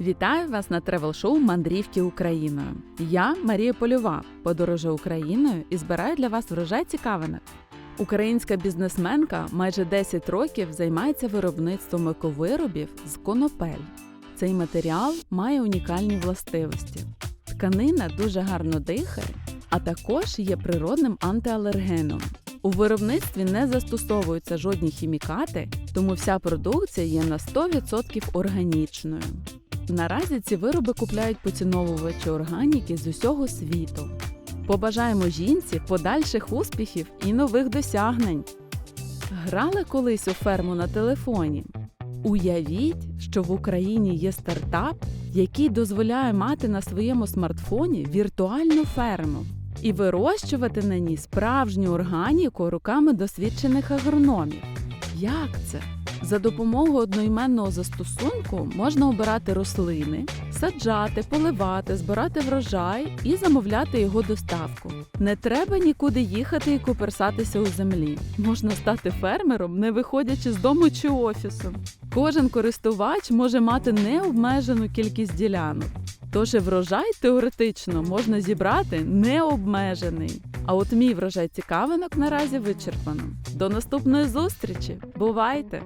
Вітаю вас на тревел-шоу Мандрівки Україною. Я Марія Польова, подорожа Україною і збираю для вас врожай цікавинок. Українська бізнесменка майже 10 років займається виробництвом ековиробів з конопель. Цей матеріал має унікальні властивості. Тканина дуже гарно дихає, а також є природним антиалергеном. У виробництві не застосовуються жодні хімікати, тому вся продукція є на 100% органічною. Наразі ці вироби купляють поціновувачі органіки з усього світу. Побажаємо жінці подальших успіхів і нових досягнень. Грали колись у ферму на телефоні. Уявіть, що в Україні є стартап, який дозволяє мати на своєму смартфоні віртуальну ферму і вирощувати на ній справжню органіку руками досвідчених агрономів. Як це? За допомогою одноіменного застосунку можна обирати рослини, саджати, поливати, збирати врожай і замовляти його доставку. Не треба нікуди їхати і куперсатися у землі. Можна стати фермером, не виходячи з дому чи офісу. Кожен користувач може мати необмежену кількість ділянок. Тож і врожай теоретично можна зібрати необмежений. А от мій врожай цікавинок наразі вичерпано. До наступної зустрічі! Бувайте!